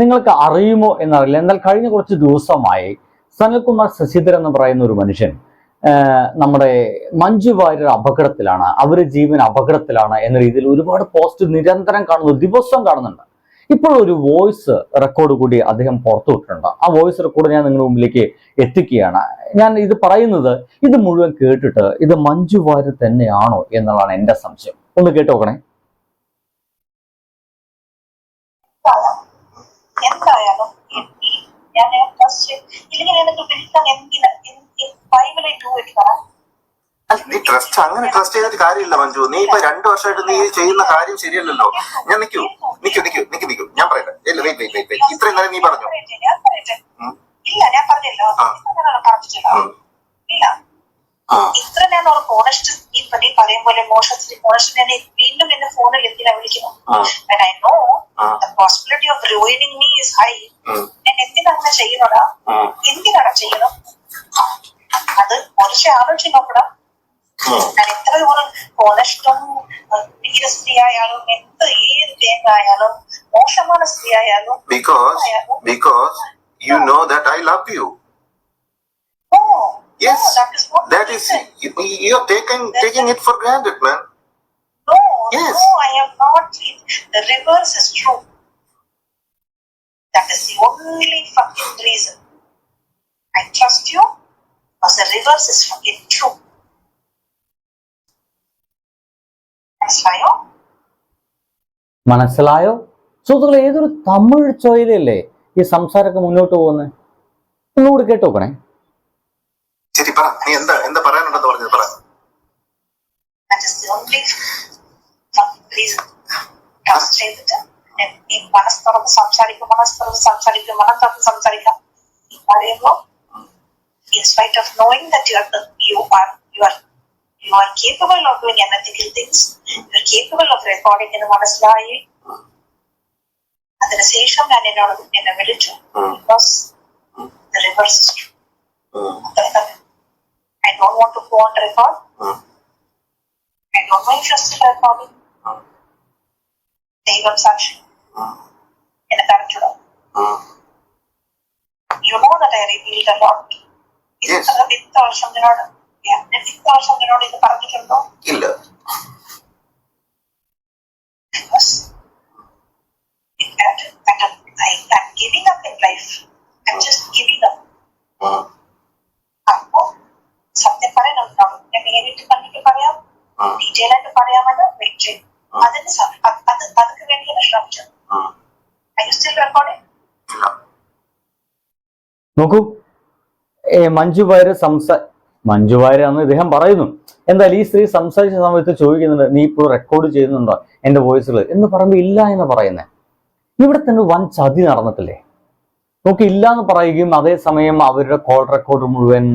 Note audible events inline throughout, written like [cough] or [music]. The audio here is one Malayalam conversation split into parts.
നിങ്ങൾക്ക് അറിയുമോ എന്നറിയില്ല. എന്നാൽ കഴിഞ്ഞ കുറച്ച് ദിവസമായി സനൽകുമാർ ശശിധരൻ എന്ന് പറയുന്ന ഒരു മനുഷ്യൻ നമ്മുടെ മഞ്ജു വാര്യർ അപകടത്തിലാണ് അവർ ജീവൻ അപകടത്തിലാണ് എന്ന രീതിയിൽ ഒരുപാട് പോസ്റ്റ് നിരന്തരം കാണുന്നു ദിവസം കാണുന്നുണ്ട്. ഇപ്പോൾ ഒരു വോയിസ് റെക്കോർഡ് കൂടി അദ്ദേഹം പുറത്തു വിട്ടിട്ടുണ്ട്. ആ വോയിസ് റെക്കോർഡ് ഞാൻ നിങ്ങളുടെ മുമ്പിലേക്ക് എത്തിക്കുകയാണ്. ഞാൻ ഇത് പറയുന്നത് ഇത് മുഴുവൻ കേട്ടിട്ട് ഇത് മഞ്ജു വാര്യർ തന്നെയാണോ എന്നുള്ളതാണ് എന്റെ സംശയം. ഒന്ന് കേട്ടോക്കണേ. എന്തായാലും ഈ- ഞാൻ ഫസ്റ്റ് ഇല്ലെങ്കിൽ എനിക്ക് വിളിക്കാൻ എന്തിനാ ബൈബിളെ ഡൂ ഇറ്റ് നീ ട്രസ്റ്റ് അങ്ങനെ ട്രസ്റ്റ് ചെയ്തിട്ട് കാര്യമില്ല മഞ്ജു. നീ ഇപ്പൊ രണ്ടു വർഷമായിട്ട് നീ ചെയ്യുന്ന കാര്യം ശരിയല്ലല്ലോ. ഞാൻ നിക്കൂ. നിക്കൂ നിക്കൂ നിക്കൂ നിക്കൂ. ഞാൻ പറയട്ടെ. ഇല്ല വെയിറ്റ് വെയിറ്റ് വെയിറ്റ് ഇത്രയും നേരം നീ പറഞ്ഞു. ഇല്ല ഞാൻ പറഞ്ഞല്ലോ. ഇത്ര ഞാൻ ഓണസ്റ്റ് നീ പറയും പോലെ ഓണസ്റ്റ് ഞാൻ വീണ്ടും എന്റെ ഫോണിൽ എന്തിനാ വിളിക്കുന്നു? I no possibility of ah. Me is high. ഞാൻ എന്തിനാ അങ്ങനെ ചെയ്യുന്നടാ? ഉം. എന്തിനാണ് ചെയ്യുന്നത് അത് കുറച്ച് ആലോചിച്ച് നോക്കടാ. ഞാൻ എത്ര ദൂരം ഓണസ്റ്റും തീരെ സ്ത്രീ ആയാലും എന്ത് ഏത് തേങ്ങ ആയാലും മോശமான സ്ത്രീ ആയാലും. because because you know that I love you. no, Yes, no, that is that is you- you're taking taking it for granted, man. No, Yes. no, I am not. The reverse is true. That is the only fucking reason. I trust you because the reverse is fucking true. മനസ്സിലായോ മനസ്സിലായോ സുഹൃത്തുക്കളെ ഏതൊരു തമിഴ് ചോയിലല്ലേ ഈ സംസാരമൊക്കെ മുന്നോട്ട് പോകുന്നത് ഒന്നുകൂടി കേട്ടോക്കണേ ശരി പറ നീ എന്താ എന്താ പറയാനുണ്ടെന്ന് പറഞ്ഞത് പറ That is the only fucking reason. Trust ചെയ്തിട്ട് ഈ മനസ്സ് തുറന്ന് സംസാരിക്കും മനസ്സ് തുറന്ന് സംസാരിക്കും മനം തുറന്ന് സംസാരിക്കാം ഈ പറയുമ്പോൾ in spite of knowing that you are the, you are you are you are capable of doing unethical things, you are capable of recording എന്ന് മനസ്സിലായി അതിനുശേഷം ഞാൻ എന്നോട് എന്നെ വിളിച്ചു the reverse is true. ഉം. I don't want to go on record. ഉം. I don't know if you're still recording. ഉം. ദൈവം സാക്ഷി ഉം. എനിക്ക് അറിഞ്ഞൂടാ ഉം. you know that I revealed a lot. Yes. ഇത്ര ഇത്ര വർഷം നിന്നോട് ഞാൻ ഇത്ര വർഷം നിന്നോട് ഇത് പറഞ്ഞിട്ടുണ്ടോ ഇല്ല Because at, at a, I, I'm giving up in life. I'm just giving up. ഉം. പറയണം ഞാൻ നേരിട്ട് കണ്ടിട്ട് പറയാം. ഡീറ്റെയിൽ ആയിട്ട് പറയാമെന്ന് വെയിറ്റ് അതിന് അത് അത് അതൊക്കെ വേണ്ടിയാണ് ശ്രമിച്ചത്. നോക്കൂ. മഞ്ജു വാര്യർ സംസാ മഞ്ജു വാര്യർ എന്ന് ഇദ്ദേഹം പറയുന്നു. എന്തായാലും ഈ സ്ത്രീ സംസാരിച്ച സമയത്ത് ചോദിക്കുന്നുണ്ട് നീ ഇപ്പോൾ റെക്കോർഡ് ചെയ്യുന്നുണ്ടോ എന്റെ വോയിസുകൾ എന്ന് പറയുമ്പോൾ ഇല്ല എന്ന് പറയുന്നത് ഇവിടെ തന്നെ വൻ ചതി നടന്നിട്ടില്ലേ? നോക്കി ഇല്ല എന്ന് പറയുകയും അതേസമയം അവരുടെ കോൾ റെക്കോർഡ് മുഴുവൻ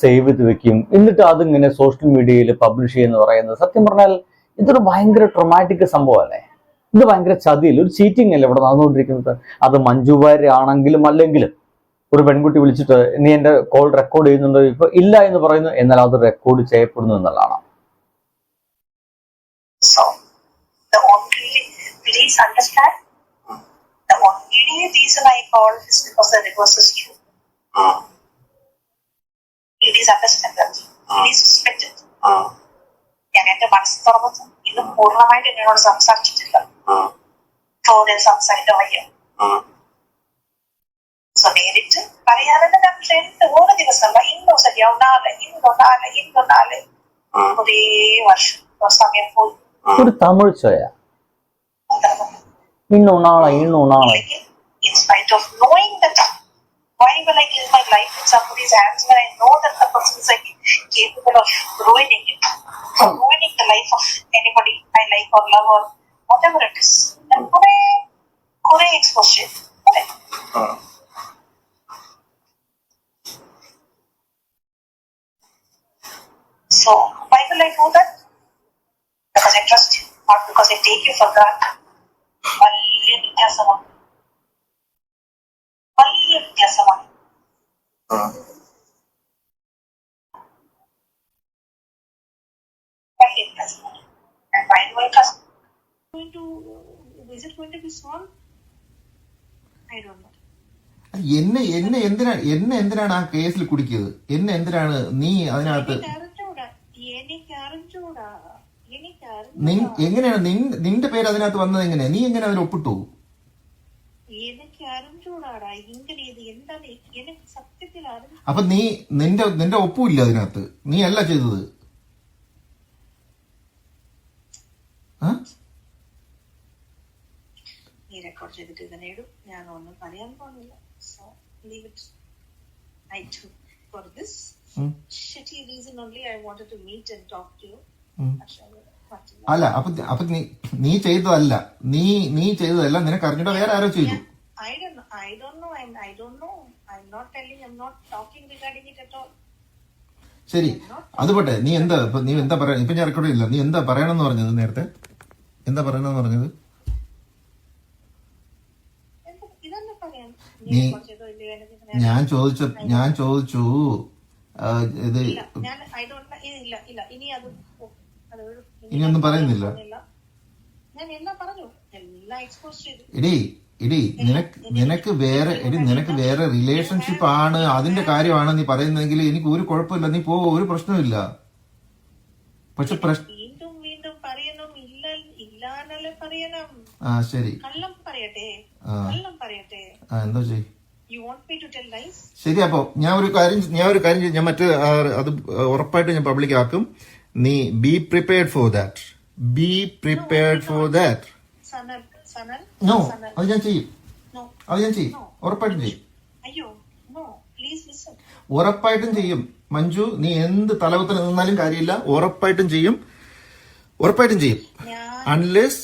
സേവ് ചെയ്ത് വെക്കും. എന്നിട്ട് അതിങ്ങനെ സോഷ്യൽ മീഡിയയിൽ പബ്ലിഷ് ചെയ്യുന്ന പറയുന്നത് സത്യം പറഞ്ഞാൽ ഇതൊരു ഭയങ്കര ട്രൊമാറ്റിക് സംഭവമല്ലേ? ഇത് ഭയങ്കര ചതിയിൽ ഒരു ചീറ്റിംഗ് അല്ലേ ഇവിടെ നടന്നുകൊണ്ടിരിക്കുന്നത്? അത് മഞ്ജു ആണെങ്കിലും അല്ലെങ്കിലും ഒരു പെൺകുട്ടി വിളിച്ചിട്ട് നീ എന്റെ കോൾ റെക്കോർഡ് ചെയ്യുന്നുണ്ടോ? ഇപ്പൊ ഇല്ല എന്ന് പറയുന്നു. എന്നാൽ അത് റെക്കോർഡ് ചെയ്യപ്പെടുന്നു എന്നുള്ളതാണ്. So, the only, please understand, the only reason I called is because the request is true. ഉം. it is understandable, it. is suspected. ഞാൻ എന്റെ മനസ്സ് തുറന്നത് ഇന്ന് പൂർണമായിട്ട് എന്നോട് സംസാരിച്ചിട്ടില്ല. തോന്നൽ സംസാരിക്കാൻ സോ നേരിട്ട് പറയാനെന്ന് ഞാൻ രണ്ട് ഓരോ ദിവസമല്ല. ഇന്നോ ശരിയാവും നാല് ഇന്നോ നാല് ഇന്നോ വർഷം സമയം പോയി. ഒരു തമിഴ് ചോയ. ഇന്നോ നാളെ ഇന്നോ നാളെ. Spite of knowing that Why will I give my life in somebody's hands when I know that the person is like capable of ruining it, or ruining the life of anybody I like or love or whatever it is? And could I, could So why will I do that? Because I trust you, not because I take you for granted. Someone. വലിയ വ്യത്യാസമാണ് ഉം. വലിയ വ്യത്യാസമാണ് And why do I trust? Going to, is it going to be solved? I don't know. എന്നെ എന്നെ എന്തിനാണ് എന്നെ എന്തിനാണ് ആ കേസിൽ കുടിക്കിയത് എന്നെ എന്തിനാണ് നീ അതിനകത്ത് നിൻ എങ്ങനെയാണ് നിൻ നിന്റെ പേര് അതിനകത്ത് വന്നത് എങ്ങനെയാ നീ എങ്ങനെ അതിൽ ഒപ്പിട്ടു അറിഞ്ഞൂടാടാ ഇങ്ങനെ ഇത് എന്താണ്? എനിക്ക് സത്യത്തിൽ അറിഞ്ഞു അപ്പൊ നീ നിന്റെ നിന്റെ ഒപ്പുമില്ല അതിനകത്ത്. നീ അല്ല ചെയ്തത്? നീ റെക്കോർഡ് ചെയ്തിട്ട് ഇതിനെ ഇടും. ഞാൻ ഒന്നും പറയാൻ പോകുന്നില്ല. So leave it I to for this shitty reason only I wanted to meet and talk to you പക്ഷേ അല്ല അപ്പൊ അപ്പൊ നീ നീ ചെയ്തതല്ല. നീ നീ ചെയ്തതല്ല. നിനക്ക് അറിഞ്ഞിട്ട് വേറെ ആരോ ചെയ്തു. I don't. I don't know. I'm, I don't know. I'm not telling. I'm not talking regarding it at all. ശരി അത് പോട്ടെ നീ എന്താ ഇപ്പൊ നീ എന്താ പറയാ ഇപ്പൊ ഞാൻ റെക്കോർഡ് ഇല്ല നീ എന്താ പറയണമെന്ന് പറഞ്ഞത് നേരത്തെ എന്താ പറയണമെന്ന് പറഞ്ഞത് നീ- ഞാൻ- ചോദിച്ച ഞാൻ ചോദിച്ചു ഇത് ഇനി ഒന്നും പറയുന്നില്ല? ഇടീ എടി എടി നിനക്ക് നിനക്ക് വേറെ എടി നിനക്ക് വേറെ റിലേഷൻഷിപ്പ് ആണ് അതിന്റെ കാര്യമാണ് നീ പറയുന്നതെങ്കിൽ എനിക്ക് ഒരു കുഴപ്പമില്ല നീ പോ ഒരു പ്രശ്നമില്ല പക്ഷെ വീണ്ടും വീണ്ടും പറയണം ഇല്ല ഇല്ലാന്നല്ലേ പറയണം. ആ ശരി. കള്ളം പറയട്ടെ. കള്ളം പറയട്ടെ. ആ എന്തോ ചെയ് you want me to tell lies ശരി അപ്പോ ഞാൻ ഒരു കാര്യം ഞാൻ ഒരു കാര്യം ഞാൻ മറ്റേ അത് ഉറപ്പായിട്ട് ഞാൻ പബ്ലിക് ആക്കും. നീ be prepared for that be prepared for that no അത് ഞാൻ ചെയ്യും അത് ഞാൻ ചെയ്യും ഉറപ്പായിട്ടും ചെയ്യും ഉറപ്പായിട്ടും ചെയ്യും മഞ്ജു നീ എന്ത് തലവത്തിന് നിന്നാലും കാര്യമില്ല ഉറപ്പായിട്ടും ചെയ്യും ഉറപ്പായിട്ടും ചെയ്യും ഞാൻ unless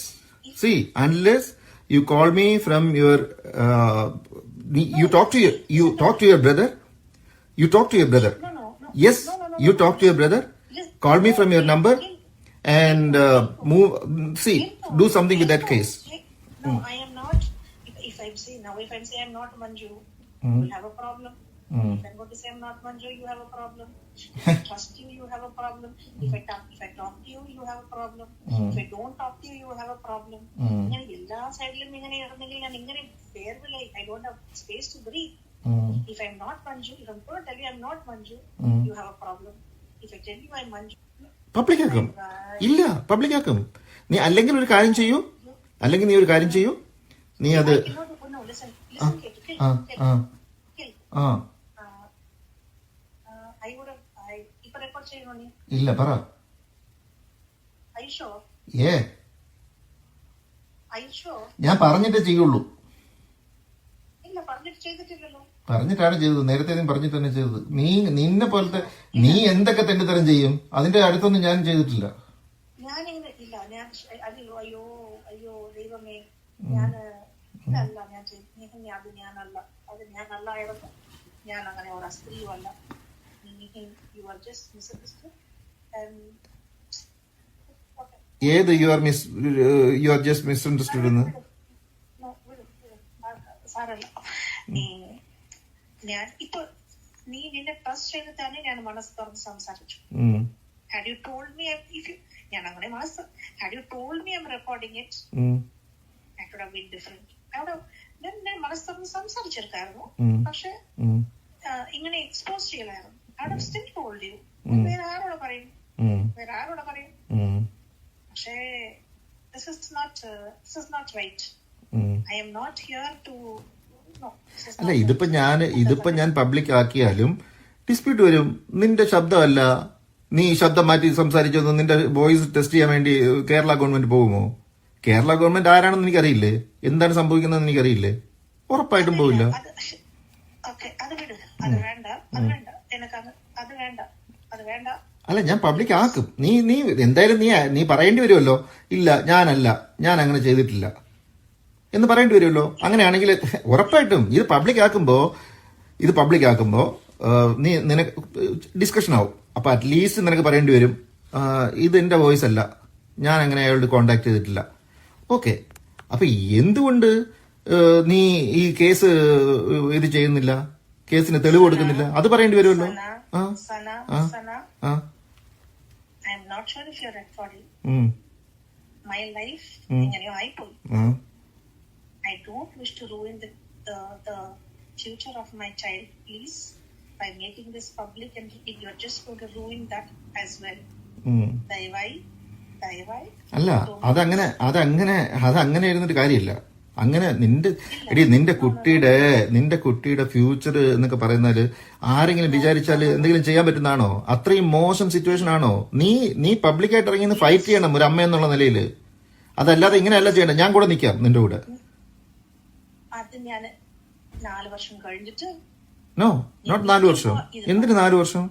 see unless you call me from your uh, you talk to your you talk to your brother you talk to your brother no no no yes no, no, no, you no. talk to your brother Listen. call me uh, No, I am not. If, if I'm saying now, if I'm saying I'm not Manju, mm. you have a problem. Mm. If I'm going to say I'm not Manju, you have a problem. If I trust you, you have a problem. If I talk, if I talk to you, you have a problem. If I don't talk to you, you have a problem. ഇങ്ങനെ എല്ലാ സൈഡിലും ഇങ്ങനെ ഇറങ്ങെങ്കിൽ ഞാൻ ഇങ്ങനെ വേർവിലായി I don't have space to breathe if I'm not Manju if I'm tell you I'm not Manju you you a problem if I tell you I Manju public ആക്കും ഇല്ല പബ്ലിക് ആക്കും നീ അല്ലെങ്കിൽ ഒരു കാര്യം ചെയ്യൂ അല്ലെങ്കിൽ നീ ഒരു കാര്യം ചെയ്യൂ. നീ അത് ആ ആ ഇല്ല പറ. ഏ. ഞാൻ പറഞ്ഞിട്ടേ ചെയ്യുള്ളൂ. പറഞ്ഞിട്ടാണ് ചെയ്തത്. നേരത്തെ നീ പറഞ്ഞിട്ട് തന്നെ ചെയ്തത്. നീ നിന്നെ പോലത്തെ നീ എന്തൊക്കെ തെണ്ടിത്തരം ചെയ്യും? അതിന്റെ അടുത്തൊന്നും ഞാൻ ചെയ്തിട്ടില്ല ഞാനിങ്ങനെ ഇല്ല ഞാൻ അയ്യോ അയ്യോ അയ്യോ ദൈവമേ ഞാൻ ഇതല്ല ഞാൻ ചെയ്ത് അത് ഞാനല്ല അത് ഞാനല്ല ആയിരുന്നു ഞാൻ അങ്ങനെ ഒരു സ്ത്രീയുമല്ല. യു മിസ്അണ്ടർസ്റ്റുഡ് ഏത് you are miss you are just misunderstood എന്ന് ഞാൻ ഇപ്പൊ നീ നിന്നെ ട്രസ്റ്റ് ചെയ്ത് തന്നെ ഞാൻ മനസ്സ് തുറന്ന് സംസാരിച്ചു. Had you told me if you ഞാൻ അങ്ങനെ മനസ്സ് had you told me I'm recording it? ഉം, been different. അവിടെ ഞാൻ ഞാൻ മനസ്സ് സംസാരിച്ചെടുക്കായിരുന്നു. പക്ഷെ ഇങ്ങനെ എക്സ്പോസ് ചെയ്യലായിരുന്നു അവിടെ സ്റ്റിൽ ഹോൾഡ് ചെയ്യും വേറെ ആരോടെ പറയും? വേറെ ആരോടെ പറയും? പക്ഷേ this is not this is not right I'm not here to അല്ല ഇതിപ്പോ ഞാൻ ഇതിപ്പോ ഞാൻ പബ്ലിക് ആക്കിയാലും ഡിസ്പ്യൂട്ട് വരും. നിന്റെ ശബ്ദമല്ല. നീ ശബ്ദം മാറ്റി സംസാരിച്ചൊന്നും നിന്റെ വോയിസ് ടെസ്റ്റ് ചെയ്യാൻ വേണ്ടി കേരള ഗവൺമെന്റ് പോകുമോ? കേരള ഗവൺമെന്റ് ആരാണെന്ന് എനിക്കറിയില്ലേ? എന്താണ് സംഭവിക്കുന്നതെന്ന് എനിക്കറിയില്ലേ? ഉറപ്പായിട്ടും പോവില്ല. അല്ല ഞാൻ പബ്ലിക് ആക്കും. നീ നീ എന്തായാലും നീ നീ പറയേണ്ടി വരുമല്ലോ? ഇല്ല ഞാനല്ല. ഞാൻ അങ്ങനെ ചെയ്തിട്ടില്ല. എന്ന് പറയേണ്ടി വരുമല്ലോ? അങ്ങനെയാണെങ്കിൽ ഉറപ്പായിട്ടും ഇത് പബ്ലിക് ആക്കുമ്പോൾ ഇത് പബ്ലിക് ആക്കുമ്പോൾ നീ നിനക്ക് ഡിസ്കഷൻ ആവും. അപ്പൊ അറ്റ്ലീസ്റ്റ് നിനക്ക് പറയേണ്ടി വരും. ഇത് എന്റെ വോയിസ് അല്ല. ഞാൻ അങ്ങനെ അയാളോട് കോണ്ടാക്ട് ചെയ്തിട്ടില്ല. ഓക്കെ അപ്പൊ എന്തുകൊണ്ട് നീ ഈ കേസ് ഇത് ചെയ്യുന്നില്ല കേസിന് തെളിവ് കൊടുക്കുന്നില്ല അത് പറയേണ്ടി വരുമല്ലോ My life, mm. I don't wish to ruin the, the, the future of my child. Please, by making this public, and you're just going to ruin that as well. Mm. ദയവായി അല്ല അതങ്ങനെ അതങ്ങനെ അതങ്ങനെ ഇരുന്നിട്ട് കാര്യമില്ല. അങ്ങനെ നിന്റെ എടി നിന്റെ കുട്ടിയുടെ നിന്റെ കുട്ടിയുടെ ഫ്യൂച്ചർ എന്നൊക്കെ പറയുന്നാൽ ആരെങ്കിലും വിചാരിച്ചാൽ എന്തെങ്കിലും ചെയ്യാൻ പറ്റുന്നതാണോ? അത്രയും മോശം സിറ്റുവേഷൻ ആണോ? നീ നീ പബ്ലിക്കായിട്ട് ഇറങ്ങി നിന്ന് ഫൈറ്റ് ചെയ്യണം ഒരു അമ്മ എന്നുള്ള നിലയിൽ അതല്ലാതെ ഇങ്ങനെയല്ല ചെയ്യണം ഞാൻ കൂടെ നിൽക്കാം നിന്റെ കൂടെ. നോ നോട്ട് നാല് വർഷം എന്തിന് നാല് വർഷം?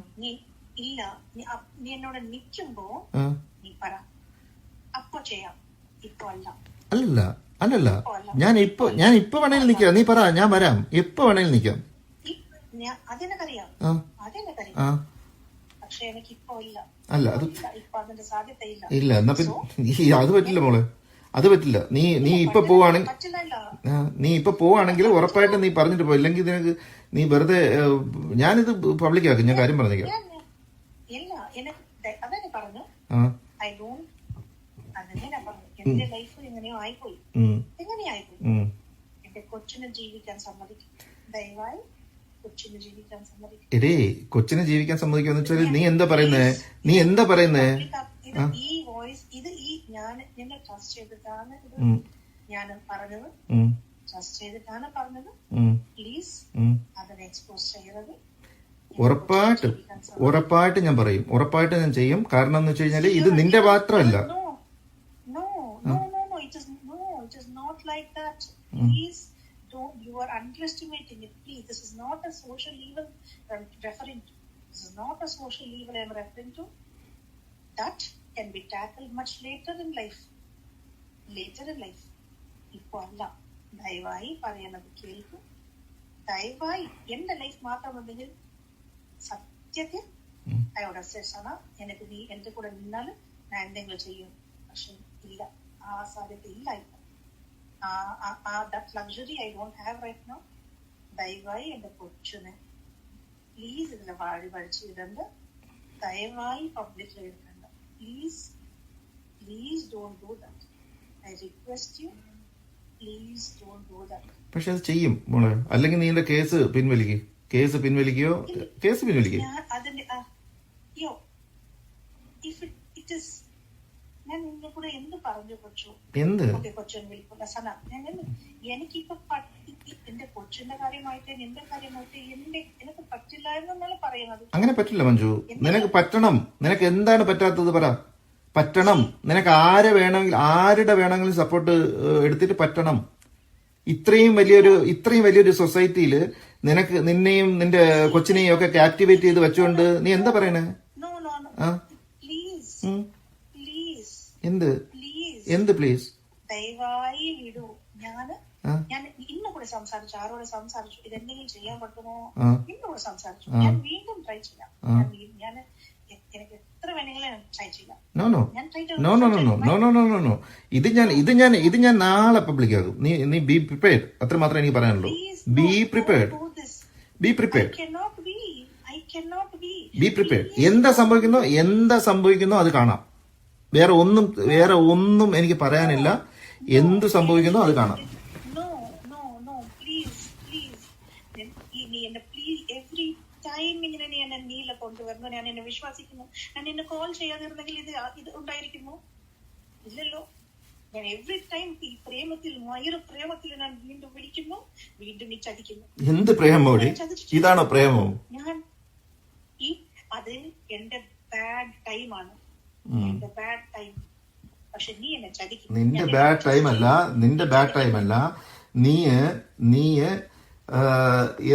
ഇല്ല നീ എന്നോട് നിൽക്കുമ്പോ ആ, നീ പറ അപ്പൊ ചെയ്യാം ഇപ്പൊ അല്ല അല്ലല്ല അല്ലല്ല. ഞാൻ ഇപ്പൊ ഞാൻ ഇപ്പൊ വേണേലും നിൽക്കാം. നീ പറ ഞാൻ വരാം. എപ്പോ നിൽക്കാം. ഇപ്പൊ ഇല്ല. അല്ല അത് ഇല്ല എന്നാ പിന്നെ അത് പറ്റില്ല മോളെ. അത് പറ്റില്ല. നീ നീ ഇപ്പൊ പോവാണെങ്കിൽ നീ ഇപ്പൊ പോവാണെങ്കിൽ ഉറപ്പായിട്ട് നീ പറഞ്ഞിട്ട് പോ. ഇല്ലെങ്കിൽ നിനക്ക് നീ വെറുതെ ഞാനിത് പബ്ലിക് ആക്കും ഞാൻ കാര്യം പറഞ്ഞേക്കാം ഞാൻ ഇല്ല എനിക്ക് ദ- അതെന്നെ പറഞ്ഞു ആ ഐ ഡോണ്ട് അതന്നെ ഞാൻ പറഞ്ഞു എന്റെ ലൈഫ് എങ്ങനെയോ ആയിപ്പോയി. ഉം, എങ്ങനെയായിപ്പോയി ഉം. എന്റെ കൊച്ചിനെ ജീവിക്കാൻ സമ്മതിക്കും. ദയവായി കൊച്ചിനെ ജീവിക്കാൻ സമ്മതിക്കും. എടേ കൊച്ചിനെ ജീവിക്കാൻ സമ്മതിക്കാന്ന് വെച്ചാൽ നീ എന്താ പറയുന്നേ? നീ എന്താ പറയുന്നേ? ഈ വോയിസ് ഇത് ഈ ഞാൻ ട്രസ്റ്റ് ചെയ്തിട്ടാണ് ഞാൻ പറഞ്ഞത്. ട്രസ്റ്റ് ചെയ്തിട്ടാണ് പറഞ്ഞത്. ഉം, പ്ലീസ് അതിനെ എക്സ്പോസ് ചെയ്യരുത്. ഉറപ്പായിട്ടും ഉറപ്പായിട്ട് ഞാൻ പറയും. ഉറപ്പായിട്ട് ഞാൻ ചെയ്യും. കാരണം എന്ന് വെച്ച് കഴിഞ്ഞാൽ ഇത് നിന്റെ മാത്രമല്ല No, no, no, no, no. It is no. It is not like that. Please don't. You are underestimating it. Please, this is not a social evil I'm referring to. This is not a social evil I'm referring to. That can be tackled much later in life. Later in life. ഇപ്പൊ അല്ല ദയവായി പറയുന്നത് കേൾക്കും ദയവായി എന്റെ ലൈഫ് മാത്രമെങ്കിൽ സത്യത്തിൽ അയോടെ ആണ് എനിക്ക് നീ എന്റെ കൂടെ നിന്നാലും ഞാൻ എന്തെങ്കിലും ചെയ്യും പക്ഷെ ഇല്ല ആ സാധ്യത ഇല്ല ഇപ്പൊ ആ- ആ- ആ that luxury I don't have right no ദയവായി എന്റെ കൊച്ചിനെ പ്ലീസ് ഇതിനെ വാഴി പഠിച്ച് ഇടണ്ട് ദയവായി പബ്ലിക്കിൽ എടുക്കണ്ട please please don't do that I request you please don't do that പക്ഷെ അത് ചെയ്യും മോളെ. അല്ലെങ്കിൽ നീ എന്റെ കേസ് പിൻവലിക്കും. കേസ് പിൻവലിക്കുകയോ കേസ് പിൻവലിക്കുക ഞാൻ അതിന്റെ ഇഫ് ഇറ്റ് ഇസ് ഞാൻ നിന്നെ കൂടെ എന്ത് പറഞ്ഞു കൊച്ചു? എന്ത്? വിളിക്കില്ല സന ഞാൻ എന്ത്? എനിക്കിപ്പോ പ- എന്റെ കൊച്ചിന്റെ കാര്യമായിട്ട് നിന്റെ കാര്യമായിട്ട് എന്റെ എനിക്ക് പറ്റില്ല പറയുന്നത്. അങ്ങനെ പറ്റില്ല മഞ്ജു. നിനക്ക് പറ്റണം. നിനക്ക് എന്താണ് പറ്റാത്തത് പറ. പറ്റണം. നിനക്ക് ആരെ വേണമെങ്കിൽ ആരുടെ വേണമെങ്കിലും സപ്പോർട്ട് എടുത്തിട്ട് പറ്റണം. ഇത്രയും വലിയൊരു ഇത്രയും വലിയൊരു സൊസൈറ്റിയിൽ നിനക്ക് നിന്നെയും നിന്റെ കൊച്ചിനെയും ഒക്കെ ആക്ടിവേറ്റ് ചെയ്ത് വെച്ചുകൊണ്ട് നീ എന്താ പറയണേ? ആ? പ്ലീസ് എന്ത്? എന്ത് പ്ലീസ് ദയവായി വിടു. ഞാൻ ഞാൻ ഇന്ന് കൂടെ സംസാരിച്ചു. ആരോട് സംസാരിച്ചു? ഇതെന്തെങ്കിലും ചെയ്യാൻ പറ്റുമോ? ഇന്ന് കൂടെ സംസാരിച്ചു. ഞാൻ വീണ്ടും ട്രൈ ചെയ്യാം. ഞാൻ എനിക്ക് ഇത് ഞാൻ ഇത് ഞാൻ ഇത് ഞാൻ നാളെ പബ്ലിക് ആകും നീ നീ ബി പ്രിപ്പയർഡ് അത്ര മാത്രമേ എനിക്ക് പറയാനുള്ളൂ. Be prepared be prepared be prepared എന്താ സംഭവിക്കുന്നോ? എന്താ സംഭവിക്കുന്നോ? അത് കാണാം. വേറെ ഒന്നും വേറെ ഒന്നും എനിക്ക് പറയാനില്ല. എന്ത് സംഭവിക്കുന്നു അത് കാണാം. No, no, no. Please, please. ഈ നീ എന്നെ പ്ലീസ് എവറി ടൈം ഇങ്ങനെ നീ എന്നെ നീല കൊണ്ടുവരുന്നു. ഞാൻ എന്നെ വിശ്വസിക്കുന്നു. ഞാൻ എന്നെ കോൾ ചെയ്യാതിരുന്നെങ്കിൽ ഇത് ഇത് ഉണ്ടായിരിക്കുന്നു? ഇല്ലല്ലോ. ഞാൻ എവറി ടൈം ഈ പ്രേമത്തിൽ മയൂര പ്രേമത്തിൽ ഞാൻ വീണ്ടും വിളിക്കുന്നു വീണ്ടും നീ ചതിക്കുന്നു. എന്ത് പ്രേമോടി ഇതാണോ പ്രേമോ? ഞാൻ ഈ അത് എന്റെ ബാഡ് ടൈമാണ് നിന്റെ ബാഡ് ടൈം അല്ല നിന്റെ ബാഡ് ടൈം അല്ല. നീ നീ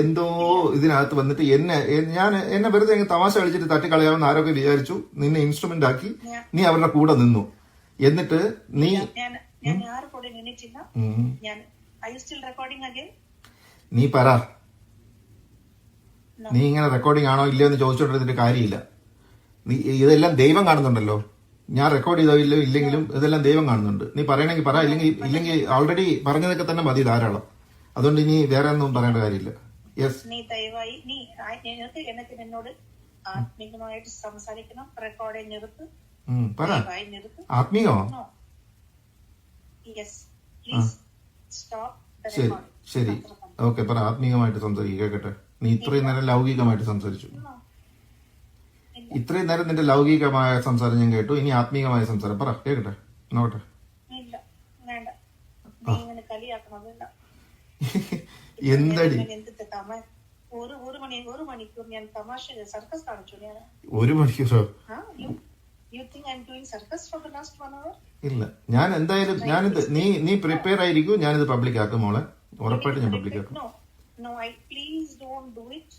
എന്തോ ഇതിനകത്ത് വന്നിട്ട് എന്നെ ഞാൻ എന്നെ വെറുതെ അങ്ങ് തമാശ കളിച്ചിട്ട് തട്ടിക്കളയാമെന്ന് ആരൊക്കെ വിചാരിച്ചു? നിന്നെ ഇൻസ്ട്രുമെന്റ് ആക്കി നീ അവരുടെ കൂടെ നിന്നു. എന്നിട്ട് നീ നീ പറ. നീ ഇങ്ങനെ റെക്കോർഡിംഗ് ആണോ ഇല്ലയോ എന്ന് ചോദിച്ചോണ്ടിരുന്നിട്ട് കാര്യമില്ല. നീ ഇതെല്ലാം ദൈവം കാണുന്നുണ്ടല്ലോ. ഞാൻ റെക്കോർഡ് ചെയ്തോ ഇല്ലെങ്കിലും ഇതെല്ലാം ദൈവം കാണുന്നുണ്ട്. നീ പറയണമെങ്കിൽ പറ ഇല്ലെങ്കിൽ ഇല്ലെങ്കിൽ ഓൾറെഡി പറഞ്ഞതൊക്കെ തന്നെ മതി ധാരാളം. അതുകൊണ്ട് ഇനി വേറെ ഒന്നും പറയേണ്ട കാര്യമില്ല. യെസ് നീ ദയവായി നീ ആ- നിനക്ക് എന്നോട് ആത്മീകമായിട്ട് സംസാരിക്കണം. റെക്കോർഡ് നിർത്ത്. പറ. ആത്മീയോ? യെസ് പ്ലീസ് സ്റ്റോപ്പ് ശരി ശരി. ഓക്കെ പറ. ആത്മീയമായിട്ട് സംസാരിക്കുക നീ ഇത്രയും നേരം ലൗകികമായിട്ട് സംസാരിച്ചു. ഇത്രയും നേരം നിന്റെ ലൗകികമായ സംസാരം ഞാൻ കേട്ടു. ഇനി ആത്മീയമായ സംസാരം. പറ കേക്കട്ടെ? നോക്കട്ടെ. ഇല്ല വേണ്ട. നീ ഇങ്ങനെ കളിയാക്കണമില്ല [laughs] എന്തടി? ഒരു മണിക്കൂറോ? ഇല്ല. ഞാൻ എന്തായാലും ഞാനിത് നീ നീ പ്രിപ്പയർ ആയിരിക്കും. ഞാനിത് പബ്ലിക് ആക്കും മോളെ. ഉറപ്പായിട്ട് ഞാൻ പബ്ലിക് ആക്കും. No no I please don't do it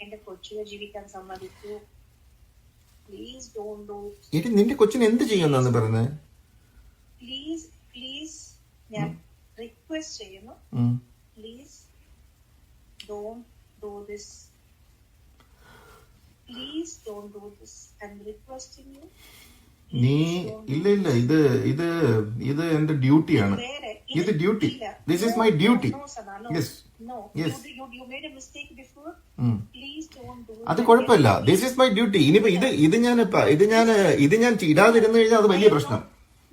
എന്റെ കൊച്ചിയെ ജീവിക്കാൻ സമ്മതിക്കൂ. പ്ലീസ് ഡോണ്ട് ഡു നിന്റെ കൊച്ചിന് എന്ത് ചെയ്യുമെന്നാന്ന് പറയുന്നത്? പ്ലീസ് പ്ലീസ് ഞാൻ റിക്വസ്റ്റ് ചെയ്യുന്നു. Please don't do this please don't do this I requesting you നീ ഇല്ല ഇല്ല ഇത് ഇത് ഇത് എന്റെ ഡ്യൂട്ടിയാണ് ഇത് duty. This is my duty yes No, you, you, you made a mistake before. Please don't do അത്. കുഴപ്പമില്ല. ദിസ് ഈസ് മൈ ഡ്യൂട്ടി ഇനിയിപ്പോ ഇത് ഇത് ഞാൻ ഇത് ഞാൻ ഇത് ഞാൻ ഇടാതിരുന്നു കഴിഞ്ഞാൽ അത് വലിയ പ്രശ്നം.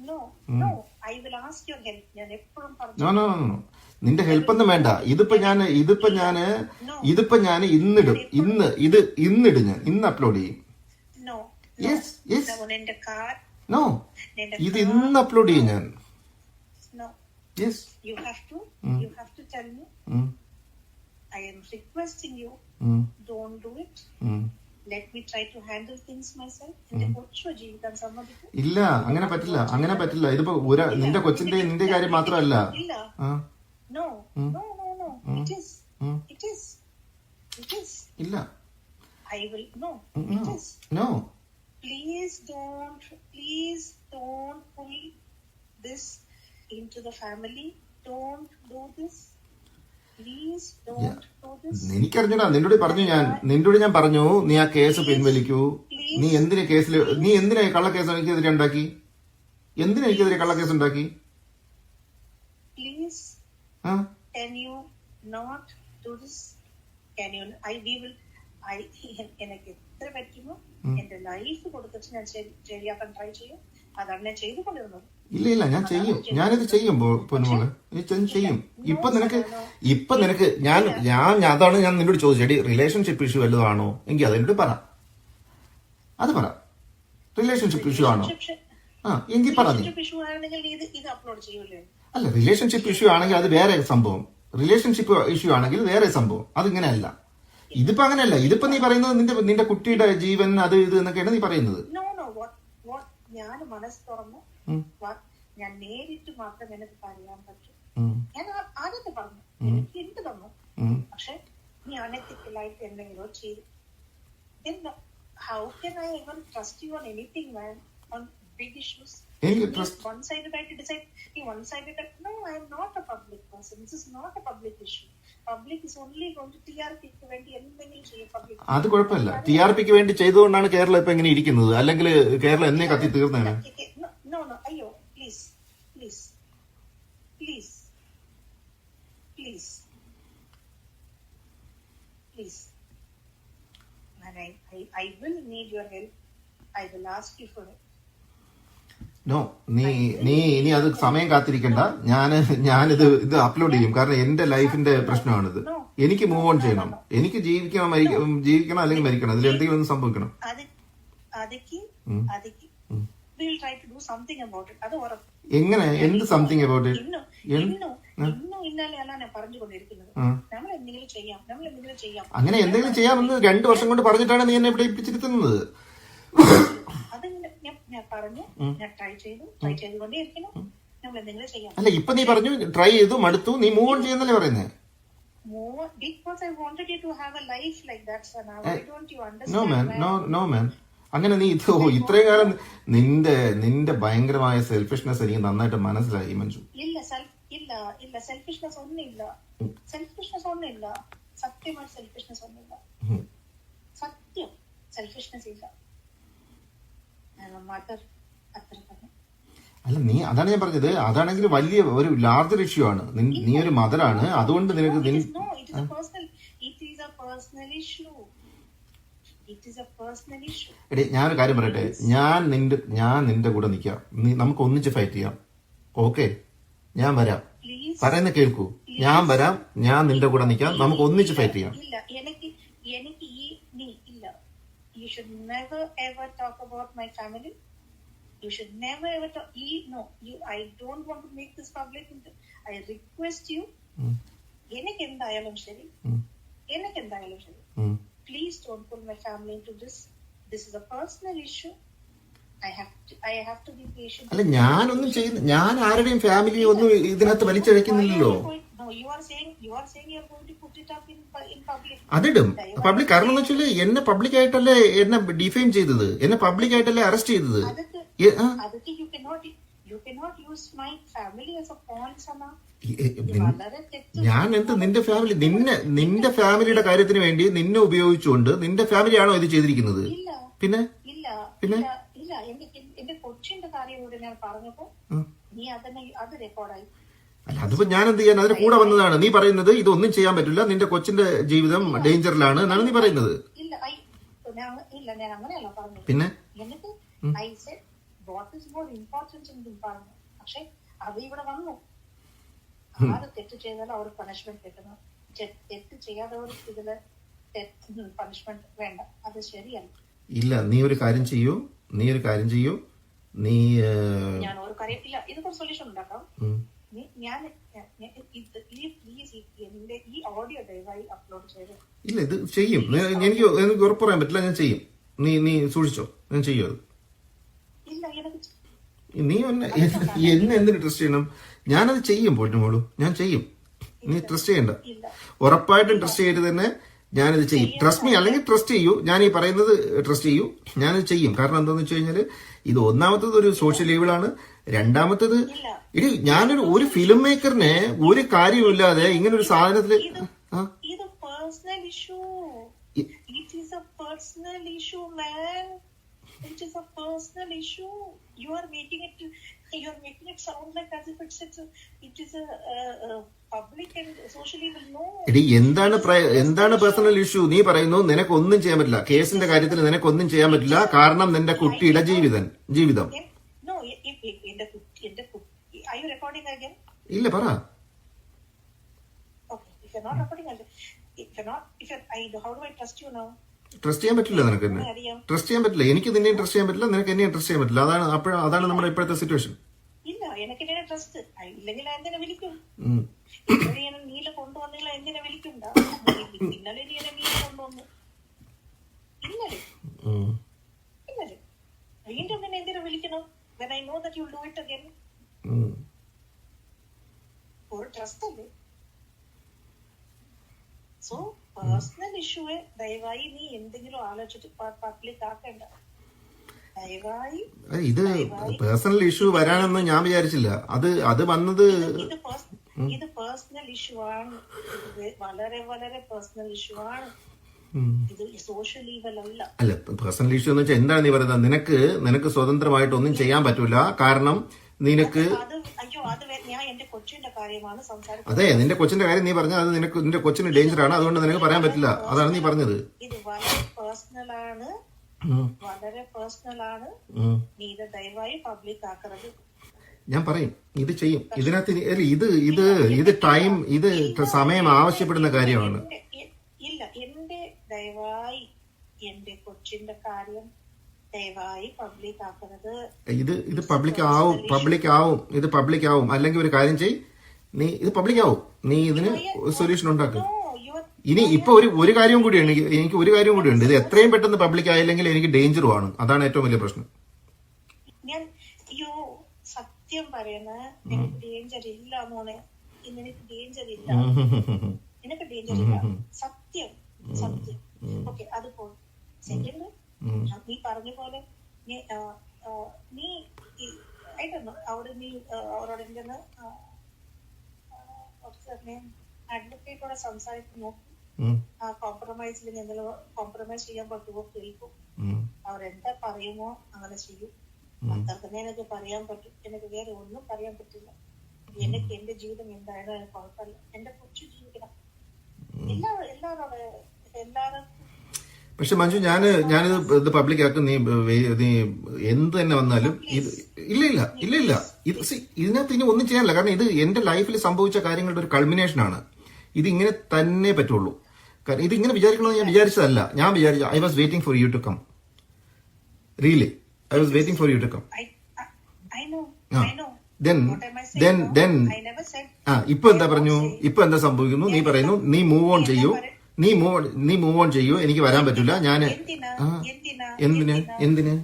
No, no. I will ask your help. ഞാൻ എപ്പോഴും പറഞ്ഞു. നോ നോ നോ നിന്റെ ഹെൽപ്പൊന്നും വേണ്ട. ഇതിപ്പോ ഞാൻ ഇതിപ്പോ ഞാൻ ഇതിപ്പോ ഞാൻ ഇന്നിടും. ഇന്ന് ഇത് ഇന്നിടും ഞാൻ. ഇന്ന് അപ്ലോഡ് ചെയ്യും. നോ യെസ് യെസ് ഇത് ഇന്ന് അപ്ലോഡ് ചെയ്യും ഞാൻ. No yes you have to you have to tell me I'm requesting you you, do it do it. Mm. ഇല്ല അങ്ങനെ പറ്റില്ല അങ്ങനെ പറ്റില്ല. ഇതിപ്പോ ഒരു നിന്റെ കൊച്ചിന്റെ നിന്റെ കാര്യം മാത്രമല്ല. ഇല്ല. I will no. Mm, It is. No. Please don't. Please don't pull this into the family. Don't do this. Please don't do this. എനിക്കറിഞ്ഞൂടാ. നിന്നോട് പറഞ്ഞു ഞാൻ. നിന്നോട് ഞാൻ പറഞ്ഞു നീ ആ കേസ് പിൻവലിക്കൂ. നീ എന്തിനാ കേസിൽ നീ എന്തിനാ കള്ളക്കേസ് എനിക്കെതിരെ ഉണ്ടാക്കി? എന്തിനാ എനിക്കെതിരെ കള്ളക്കേസ് ഉണ്ടാക്കി? Please, ആ? can you not do this? Can you? I will. I [laughs] എനിക്ക് എത്ര പറ്റുമോ എന്റെ ലൈഫ് കൊടുത്തിട്ട് ഞാൻ ശരി- ശരിയാക്കാൻ ട്രൈ ചെയ്യും. അതാണ് ഞാൻ ചെയ്തുകൊണ്ടിരുന്നത്. ഇല്ല ഇല്ല ഞാൻ ചെയ്യും. ഞാനിത് ചെയ്യും പൊന്നുമോൾ. ഞാൻ ചെയ്യും. ഇപ്പൊ നിനക്ക് ഇപ്പൊ നിനക്ക് ഞാൻ ഞാൻ ഞാൻ- അതാണ് ഞാൻ നിന്നോട് ചോദിച്ചത്. റിലേഷൻഷിപ്പ് ഇഷ്യൂ വല്ലതാണോ എങ്കിൽ അതെന്നോട് പറ. അത് പറ. റിലേഷൻഷിപ്പ് ഇഷ്യൂ ആണോ? ആ എങ്കിൽ പറ അല്ല റിലേഷൻഷിപ്പ് ഇഷ്യൂ ആണെങ്കിൽ അത് വേറെ സംഭവം. റിലേഷൻഷിപ്പ് ഇഷ്യൂ ആണെങ്കിൽ വേറെ സംഭവം. അതിങ്ങനെയല്ല. ഇതിപ്പോ അങ്ങനെയല്ല. ഇതിപ്പോ നീ പറയുന്നത് നിന്റെ നിന്റെ കുട്ടിയുടെ ജീവൻ അത് ഇത് എന്നൊക്കെയാണ് നീ പറയുന്നത്. ഞാൻ മനസ്സ് തുറന്ന്. ഞാൻ നേരിട്ട് മാത്രം എനിക്ക് പറയാൻ പറ്റും. ഞാൻ ആദ്യത്തെ പറഞ്ഞു. എനിക്ക് എന്ത് തന്നു. പക്ഷെ നീ അനത്തിക്കലായിട്ട് എന്തെങ്കിലും ചെയ്തു. How can I ever trust you on anything man on എനിക്ക് ട്രസ്റ്റ് വൺ സൈഡഡ് ആയിട്ട് ഡിസൈഡ് ഈ one sided no I'm not a public person this is not അത് കുഴപ്പമില്ല. ടി ആർ പിക്ക് വേണ്ടി ചെയ്തുകൊണ്ടാണ് കേരളം ഇപ്പൊ ഇങ്ങനെ ഇരിക്കുന്നത്. അല്ലെങ്കിൽ കേരളം എന്നെ കത്തി തീർന്നേനെ no, അയ്യോ please please please please please I, I, I will need your help. I will ask you for it. No നീ നീ ഇനി അത് സമയം കാത്തിരിക്കണ്ട. ഞാൻ ഞാനിത് ഇത് അപ്ലോഡ് ചെയ്യും. കാരണം എന്റെ ലൈഫിന്റെ പ്രശ്നമാണിത്. എനിക്ക് മൂവ് ഓൺ ചെയ്യണം. എനിക്ക് ജീവിക്കണം ജീവിക്കണം അല്ലെങ്കിൽ മരിക്കണം. അതിൽ എന്തെങ്കിലും ഒന്ന് സംഭവിക്കണം. എങ്ങനെ? എന്ത് സംതിങ് അബൌട്ട് അങ്ങനെ എന്തെങ്കിലും ചെയ്യാമെന്ന് രണ്ടു വർഷം കൊണ്ട് പറഞ്ഞിട്ടാണ് നീ എന്നെ ഇവിടെ പിടിച്ചിരുത്തുന്നത് ഞാൻ- ഞാൻ പറഞ്ഞു. ഞാൻ ട്രൈ ചെയ്തു. ട്രൈ ചെയ്തുകൊണ്ടേ നമ്മൾ എന്തെങ്കിലും ചെയ്യാം. അല്ല ഇപ്പൊ നീ പറഞ്ഞു ട്രൈ ചെയ്തു മടുത്തു നീ മൂവ് ഓൺ ചെയ്യുന്നല്ലേ പറയുന്നത് more because I wanted you to have a life like that, Sana. Why don't you no understand? Man man? No no man അങ്ങനെ നീ ഇത് ഇത്രയും കാലം നിന്റെ നിന്റെ ഭയങ്കരമായ സെൽഫിഷ്നെസ് എനിക്ക് നന്നായിട്ട് മനസ്സിലായി മഞ്ജു. ഇല്ല സെൽഫ് ഇല്ല ഇല്ല. സെൽഫിഷ്നെസ് ഒന്നുമില്ല. സെൽഫിഷ്നെസ് ഒന്നുമില്ല. സത്യമായി സെൽഫിഷ്നെസ് ഒന്നുമില്ല. സത്യം. സെൽഫിഷ്നെസ് ഇല്ല. അത്ര അല്ല നീ അതാണ് ഞാൻ പറഞ്ഞത്. അതാണെങ്കിൽ വലിയ ഒരു ലാർജ് ഇഷ്യൂ ആണ്. നീ ഒരു മദറാണ് അതുകൊണ്ട് നിനക്ക് എടി ഞാനൊരു കാര്യം പറയട്ടെ. ഞാൻ നിന്റെ ഞാൻ നിന്റെ കൂടെ നിൽക്കാം നമുക്ക് ഒന്നിച്ച് ഫൈറ്റ് ചെയ്യാം. ഓക്കെ ഞാൻ വരാം. പറയുന്ന കേൾക്കൂ. ഞാൻ വരാം. ഞാൻ നിന്റെ കൂടെ നിൽക്കാം നമുക്ക് ഒന്നിച്ച് ഫൈറ്റ് ചെയ്യാം. എനിക്ക് എനിക്ക് ഈ നീ ഇല്ല you should never ever talk about my family you should never ever ഈ no you I don't want to make this public I You, you ഉം. എനിക്ക് എന്തായാലും ശരി ഉം. എനിക്ക് എന്തായാലും ശരി ഉം. please don't pull my family into this. This is a personal issue. I have to, I have to be patient. അല്ല ഞാനൊന്നും ചെയ്യുന്ന ഞാൻ ആരുടെയും ഫാമിലി ഒന്നും ഇതിനകത്ത് വലിച്ചഴക്കുന്നില്ലല്ലോ അതിടും. പബ്ലിക് കാരണം എന്ന് വെച്ചാൽ എന്നെ പബ്ലിക് ആയിട്ടല്ലേ എന്നെ ഡിഫൈം ചെയ്തത്? എന്നെ പബ്ലിക് ആയിട്ടല്ലേ അറസ്റ്റ് ചെയ്തത്. ഞാൻ എന്ത് നിന്റെ ഫാമിലി നിന്നെ നിന്റെ ഫാമിലിയുടെ കാര്യത്തിന് വേണ്ടി നിന്നെ ഉപയോഗിച്ചുകൊണ്ട് നിന്റെ ഫാമിലിയാണോ ഇത് ചെയ്തിരിക്കുന്നത്? പിന്നെ? പിന്നെ? ഇല്ല. എന്റെ കൊച്ചിന്റെ കാര്യം ഇവിടെ ഞാൻ പറഞ്ഞപ്പോ നീ അതന്നെ അത് റെക്കോർഡായി അല്ല അതിപ്പോ ഞാൻ എന്ത് ചെയ്യാൻ അതിന് കൂടെ വന്നതാണ്. നീ പറയുന്നത് ഇതൊന്നും ചെയ്യാൻ പറ്റില്ല. നിന്റെ കൊച്ചിന്റെ ജീവിതം ഡേഞ്ചറിലാണ് എന്നാണ് നീ പറയുന്നത്. പിന്നെ? പക്ഷെ അത് ഇവിടെ വന്നു. ആര് തെറ്റ് ചെയ്താലും അവർ പണിഷ്മെന്റ് തെറ്റ് ചെയ്യാത്തവർക്ക് ഇതിൽ പണിഷ്മെന്റ് വേണ്ട. അത് ശരിയല്ല. ഇല്ല നീ ഒരു കാര്യം ചെയ്യൂ. നീ ഒരു കാര്യം ചെയ്യൂ. നീ ഞാൻ ഒരു കാര്യം ഇല്ല. ഇതൊക്കെ സൊല്യൂഷൻ ഉണ്ടാക്കാം ഞാൻ ഇല്ല ഇത് ചെയ്യും. എനിക്ക് എനിക്ക് ഉറപ്പ് പറയാൻ പറ്റില്ല ഞാൻ ചെയ്യും. നീ നീ സൂക്ഷിച്ചോ ഞാൻ ചെയ്യും അത്. നീ എന്നെ എന്നെ എന്തിനു ട്രസ്റ്റ് ചെയ്യണം? ഞാനത് ചെയ്യും പോയിട്ട് മോളൂ. ഞാൻ ചെയ്യും. നീ ട്രസ്റ്റ് ചെയ്യണ്ട. ഉറപ്പായിട്ടും ട്രസ്റ്റ് ചെയ്ത് തന്നെ ഞാനിത് ചെയ്യും. ട്രസ്റ്റ് മീ അല്ലെങ്കിൽ ട്രസ്റ്റ് ചെയ്യൂ. ഞാൻ ഈ പറയുന്നത് ട്രസ്റ്റ് ചെയ്യൂ. ഞാനിത് ചെയ്യും. കാരണം എന്താണെന്ന് വെച്ച് കഴിഞ്ഞാൽ ഇത് ഒന്നാമത്തത് ഒരു സോഷ്യൽ ലീവിളാണ് രണ്ടാമത്തത് ഇടി ഞാനൊരു ഒരു ഫിലിം മേക്കറിനെ ഒരു കാര്യമില്ലാതെ ഇങ്ങനെ ഒരു സാധനത്തിൽ ഇത് പേഴ്സണൽ ഇഷ്യൂ ഇ- It is a personal issue, man. It is a personal issue. You are making it. You are making it sound like as if it's, it's a, it is a, public and socially will know. എടി എന്താണ് എന്താണ് പേഴ്സണൽ ഇഷ്യൂ നീ പറയുന്നു നിനക്കൊന്നും ചെയ്യാൻ പറ്റില്ല കേസിന്റെ കാര്യത്തിൽ നിനക്കൊന്നും ചെയ്യാൻ പറ്റില്ല കാരണം നിന്റെ കുട്ടിയുടെ ജീവിതം ജീവിതം I trust you now? Trust ചെയ്യാൻ പറ്റില്ല നിനക്ക് എന്നെ. ട്രസ്റ്റ് ചെയ്യാൻ പറ്റില്ല. എനിക്ക് നിന്നെയും ട്രസ്റ്റ് ചെയ്യാൻ പറ്റില്ല. നിനക്ക് എന്നെയും ട്രസ്റ്റ് ചെയ്യാൻ പറ്റില്ല. അതാണ് അപ്പോഴ അതാണ് നമ്മുടെ ഇപ്പോഴത്തെ സിറ്റുവേഷൻ ഇല്ല എനിക്ക് എന്നെ ട്രസ്റ്റ് ഇല്ലെങ്കിൽ എന്തിനെ വിളിക്കും? നീല കൊണ്ടുവന്നില്ല എന്തിനെ വിളിക്കണ്ട ഇന്നലെ നീ എന്നെ നീല കൊണ്ടുവന്നു. ഇന്നലെ? ഇന്നലെ? വീണ്ടും എന്നെ എന്തിനെ വിളിക്കണം when I know that you'll do it again. ഒരു ട്രസ്റ്റ് അല്ലേ? സോ പേഴ്സണൽ ഇഷ്യൂവെ ദയവായി നീ എന്തെങ്കിലും ആലോചിച്ചിട്ട് പബ്ലിക് ആക്കണ്ട. ദയവായി ഇത് പേഴ്സണൽ ഇഷ്യൂ വരാനൊന്നും ഞാൻ വിചാരിച്ചില്ല. അത് അത് വന്നത് ഇത് പേഴ്സണൽ ഇഷ്യൂ ആണ്. വളരെ വളരെ പേഴ്സണൽ ഇഷ്യൂ ആണ്. അല്ല. പേഴ്സണൽ ഇഷ്യൂ എന്ന് വെച്ചാൽ എന്താണ് നീ പറയുന്നത്? നിനക്ക് നിനക്ക് സ്വതന്ത്രമായിട്ട് ഒന്നും ചെയ്യാൻ പറ്റൂല. കാരണം നിനക്ക് അത് നിന്റെ കൊച്ചിന്റെ കാര്യം നീ പറഞ്ഞ അത് നിനക്ക് നിന്റെ കൊച്ചിന് ഡേഞ്ചർ ആണ്. അതുകൊണ്ട് നിനക്ക് പറയാൻ പറ്റില്ല. അതാണ് നീ പറഞ്ഞത്. ഇത് വളരെ പേഴ്സണൽ ആണ്. വളരെ പേഴ്സണൽ ആണ്. നീ ഇത് ദയവായി പബ്ലിക് ആക്കരുത്. ഞാൻ പറയും ഇത് ചെയ്യും. ഇതിനകത്ത് അല്ല, ഇത് ഇത് ഇത് ടൈം ഇത് സമയം ആവശ്യപ്പെടുന്ന കാര്യമാണ്. ഇല്ല എന്റെ ദയവായി എന്റെ കൊച്ചിന്റെ കാര്യം ഇത് ഇത് പബ്ലിക് ആവും പബ്ലിക് ആവും ഇത് പബ്ലിക് ആവും. അല്ലെങ്കിൽ ഒരു കാര്യം ചെയ് നീ ഇത് പബ്ലിക് ആവും. നീ ഇതിന് സൊല്യൂഷൻ ഉണ്ടാക്കും. ഇനി ഇപ്പൊ ഒരു ഒരു കാര്യവും കൂടിയുണ്ട് എനിക്ക് ഒരു കാര്യവും കൂടിയുണ്ട് ഇത് എത്രയും പെട്ടെന്ന് പബ്ലിക് ആയില്ലെങ്കിൽ എനിക്ക് ഡേഞ്ചറും ആണ്. അതാണ് ഏറ്റവും വലിയ പ്രശ്നം. ഞാൻ അയ്യോ സത്യം പറയുന്ന എനിക്ക് ഡേഞ്ചർ ഇല്ല മോനെ നിനക്ക് ഡേഞ്ചർ ഇല്ല. നിനക്ക് ഡേഞ്ചർ ഇല്ല. സത്യം സത്യം. ഓക്കെ അത് പോകും സെക്കൻഡ്. നീ പറഞ്ഞ പോലെ നീ ആയിട്ടൊന്നു അവിടെ നീ അവരോട് എന്തെന്ന് അഡ്വക്കേറ്റോടെ സംസാരിച്ച് നോക്കി. ആ കോംപ്രമൈസിൽ എന്തെങ്കിലും കോംപ്രമൈസ് ചെയ്യാൻ പറ്റുമോ? കേൾക്കും. അവരെന്താ പറയുമോ അങ്ങനെ ചെയ്യും. അത്രത്തന്നെ എനിക്ക് പറയാൻ പറ്റും. എനിക്ക് വേറെ ഒന്നും പറയാൻ പറ്റില്ല. എനിക്ക് എന്റെ ജീവിതം എന്തായാലും കുഴപ്പമില്ല. എന്റെ കൊച്ചു ജീവിക്കണം എല്ലാ എല്ലാവരും എല്ലാവരും പക്ഷെ മഞ്ജു ഞാൻ ഞാനിത് ഇത് പബ്ലിക് ആക്കും നീ നീ എന്ത് തന്നെ വന്നാലും ഇത് ഇല്ല ഇല്ല ഇല്ല ഇല്ല. ഇത് ഇതിനകത്ത് ഇനി ഒന്നും ചെയ്യാനില്ല. കാരണം ഇത് എന്റെ ലൈഫിൽ സംഭവിച്ച കാര്യങ്ങളുടെ ഒരു കൾമിനേഷൻ ആണ്. ഇത് ഇങ്ങനെ തന്നെ പറ്റുള്ളൂ. കാരണം ഇത് ഇങ്ങനെ വിചാരിക്കണമെന്ന് ഞാൻ വിചാരിച്ചതല്ല. ഞാൻ വിചാരിച്ചു I was waiting for you to come really I was waiting for you to come. Then? Then? Then. ആ. ഇപ്പൊ എന്താ പറഞ്ഞു? ഇപ്പൊ എന്താ സംഭവിക്കുന്നു? നീ പറയുന്നു നീ മൂവ് ഓൺ ചെയ്യൂ. നീ മൂവ് നീ മൂവ് ഓൺ ചെയ്യൂ. എനിക്ക് വരാൻ പറ്റില്ല. ഞാൻ എന്തിന്? എന്തിന്?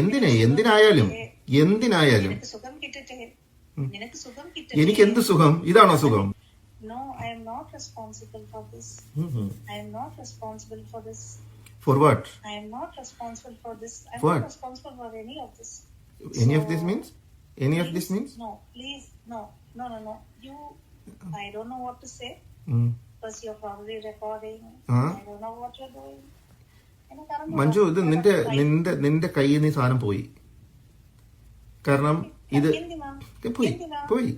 എന്തിനെ? എന്തിനായാലും എന്തിനായാലും എനിക്ക് എന്ത് സുഖം ഇതാണോ സുഖം? For because you're probably recording. I don't know what you're doing. Manju ഇത് നിന്റെ നിന്റെ നിന്റെ കയ്യിൽ നിന്ന് സാധനം പോയി കാരണം ഇത്? പോയി പോയി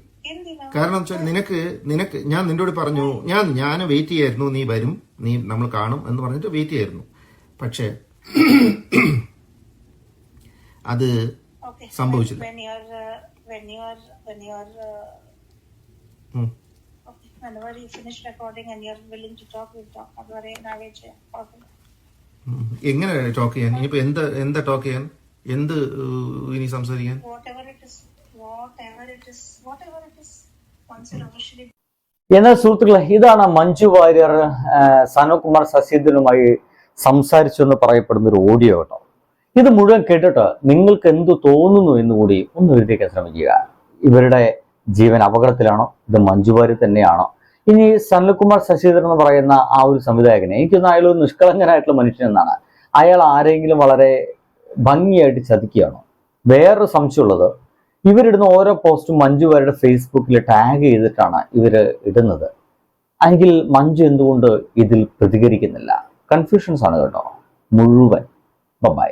കാരണം വെച്ചാൽ നിനക്ക് നിനക്ക് ഞാൻ നിന്നോട് പറഞ്ഞു ഞാൻ ഞാൻ വെയിറ്റ് ചെയ്യായിരുന്നു നീ വരും നീ നമ്മൾ കാണും എന്ന് പറഞ്ഞിട്ട് വെയിറ്റ് ചെയ്യായിരുന്നു പക്ഷേ അത്. സംഭവിച്ചില്ല. Whenever you finish recording and you're willing to talk, we'll talk. അതുവരെ ഞാൻ കുഴപ്പമില്ല. ടോക്ക് ചെയ്യാൻ? ഇനിയിപ്പോ എന്താ എന്താ ടോക്ക് ചെയ്യാൻ? എന്ത് ഇനി സംസാരിക്കാൻ? Whatever it is, whatever it is, whatever it is, once you're officially എന്നാൽ സുഹൃത്തുക്കളെ ഇതാണ് മഞ്ജു വാര്യർ സനോകുമാർ ശശീന്ദ്രനുമായി സംസാരിച്ചു എന്ന് പറയപ്പെടുന്ന ഒരു ഓഡിയോ കേട്ടോ. ഇത് മുഴുവൻ കേട്ടിട്ട് നിങ്ങൾക്ക് എന്തു തോന്നുന്നു എന്ന് കൂടി ഒന്ന് എഴുതിയേക്കാൻ ശ്രമിക്കുക. ഇവരുടെ ജീവൻ അപകടത്തിലാണോ? ഇത് മഞ്ജു വാര്യർ തന്നെയാണോ? ഇനി സനൽകുമാർ ശശിധരൻ എന്ന് പറയുന്ന ആ ഒരു സംവിധായകനെ എനിക്കൊന്ന് അയാൾ ഒരു നിഷ്കളങ്കനായിട്ടുള്ള മനുഷ്യൻ എന്നാണ്. അയാൾ ആരെങ്കിലും വളരെ ഭംഗിയായിട്ട് ചതിക്കുകയാണോ? വേറൊരു സംശയമുള്ളത് ഇവരിടുന്ന ഓരോ പോസ്റ്റും മഞ്ജു വാര്യരുടെ ഫേസ്ബുക്കിൽ ടാഗ് ചെയ്തിട്ടാണ് ഇവർ ഇടുന്നത്. എങ്കിൽ മഞ്ജു എന്തുകൊണ്ട് ഇതിൽ പ്രതികരിക്കുന്നില്ല? കൺഫ്യൂഷൻസ് ആണ് കേട്ടോ. മുഴുവൻ. ബൈ